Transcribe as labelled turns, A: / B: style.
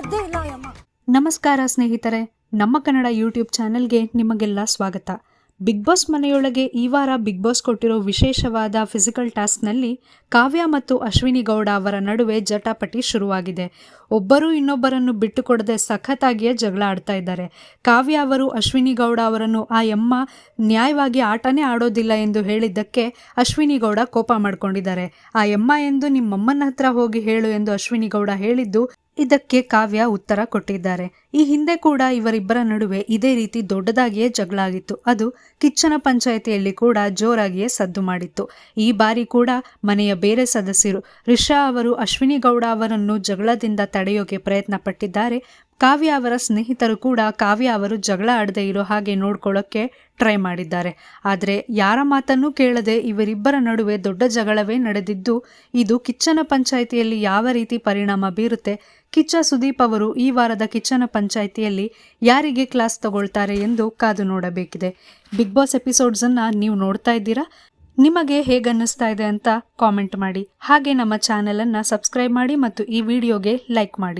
A: ಕೇಳೋದೇ ಇಲ್ಲ ಯಮ್ಮ
B: ನಮಸ್ಕಾರ ಸ್ನೇಹಿತರೆ, ನಮ್ಮ ಕನ್ನಡ ಯೂಟ್ಯೂಬ್ ಚಾನೆಲ್ಗೆ ನಿಮಗೆಲ್ಲ ಸ್ವಾಗತ. ಬಿಗ್ ಬಾಸ್ ಮನೆಯೊಳಗೆ ಈ ವಾರ ಬಿಗ್ ಬಾಸ್ ಕೊಟ್ಟಿರೋ ವಿಶೇಷವಾದ ಫಿಸಿಕಲ್ ಟಾಸ್ಕ್ನಲ್ಲಿ ಕಾವ್ಯ ಮತ್ತು ಅಶ್ವಿನಿ ಗೌಡ ಅವರ ನಡುವೆ ಜಟಾಪಟಿ ಶುರುವಾಗಿದೆ. ಒಬ್ಬರು ಇನ್ನೊಬ್ಬರನ್ನು ಬಿಟ್ಟುಕೊಡದೆ ಸಖತ್ತಾಗಿಯೇ ಜಗಳ ಆಡ್ತಾ ಇದ್ದಾರೆ. ಕಾವ್ಯ ಅವರು ಅಶ್ವಿನಿ ಗೌಡ ಅವರನ್ನು ಆ ಯಮ್ಮ ನ್ಯಾಯವಾಗಿ ಆಟನೇ ಆಡೋದಿಲ್ಲ ಎಂದು ಹೇಳಿದ್ದಕ್ಕೆ ಅಶ್ವಿನಿ ಗೌಡ ಕೋಪ ಮಾಡಿಕೊಂಡಿದ್ದಾರೆ. ಆ ಯಮ್ಮ ಎಂದು ನಿಮ್ಮಮ್ಮನ ಹತ್ರ ಹೋಗಿ ಹೇಳು ಎಂದು ಅಶ್ವಿನಿ ಗೌಡ ಹೇಳಿದ್ದು ಇದಕ್ಕೆ ಕಾವ್ಯ ಉತ್ತರ ಕೊಟ್ಟಿದ್ದಾರೆ. ಈ ಹಿಂದೆ ಕೂಡ ಇವರಿಬ್ಬರ ನಡುವೆ ಇದೇ ರೀತಿ ದೊಡ್ಡದಾಗಿಯೇ ಜಗಳ ಆಗಿತ್ತು ಅದು ಕಿಚ್ಚನ ಪಂಚಾಯಿತಿಯಲ್ಲಿ ಕೂಡ ಜೋರಾಗಿಯೇ ಸದ್ದು ಮಾಡಿತ್ತು. ಈ ಬಾರಿ ಕೂಡ ಮನೆಯ ಬೇರೆ ಸದಸ್ಯರು ರಿಷಾ ಅವರು ಅಶ್ವಿನಿ ಗೌಡ ಅವರನ್ನು ಜಗಳದಿಂದ ತಡೆಯೋಕೆ ಪ್ರಯತ್ನ ಪಟ್ಟಿದ್ದಾರೆ ಕಾವ್ಯ ಅವರ ಸ್ನೇಹಿತರು ಕೂಡ ಕಾವ್ಯ ಅವರು ಜಗಳ ಆಡದೆ ಇರೋ ಹಾಗೆ ನೋಡ್ಕೊಳ್ಳೋಕ್ಕೆ ಟ್ರೈ ಮಾಡಿದ್ದಾರೆ. ಆದರೆ ಯಾರ ಮಾತನ್ನೂ ಕೇಳದೆ ಇವರಿಬ್ಬರ ನಡುವೆ ದೊಡ್ಡ ಜಗಳವೇ ನಡೆದಿದ್ದು, ಇದು ಕಿಚ್ಚನ ಪಂಚಾಯಿತಿಯಲ್ಲಿ ಯಾವ ರೀತಿ ಪರಿಣಾಮ ಬೀರುತ್ತೆ? ಕಿಚ್ಚ ಸುದೀಪ್ ಅವರು ಈ ವಾರದ ಕಿಚ್ಚನ ಪಂಚಾಯಿತಿಯಲ್ಲಿ ಯಾರಿಗೆ ಕ್ಲಾಸ್ ತಗೊಳ್ತಾರೆ ಎಂದು ಕಾದು ನೋಡಬೇಕಿದೆ. ಬಿಗ್ ಬಾಸ್ ಎಪಿಸೋಡ್ಸನ್ನು ನೀವು ನೋಡ್ತಾ ಇದ್ದೀರಾ? ನಿಮಗೆ ಹೇಗನ್ನಿಸ್ತಾ ಇದೆ ಅಂತ ಕಾಮೆಂಟ್ ಮಾಡಿ. ಹಾಗೆ ನಮ್ಮ ಚಾನೆಲನ್ನು ಸಬ್ಸ್ಕ್ರೈಬ್ ಮಾಡಿ ಮತ್ತು ಈ ವಿಡಿಯೋಗೆ ಲೈಕ್ ಮಾಡಿ.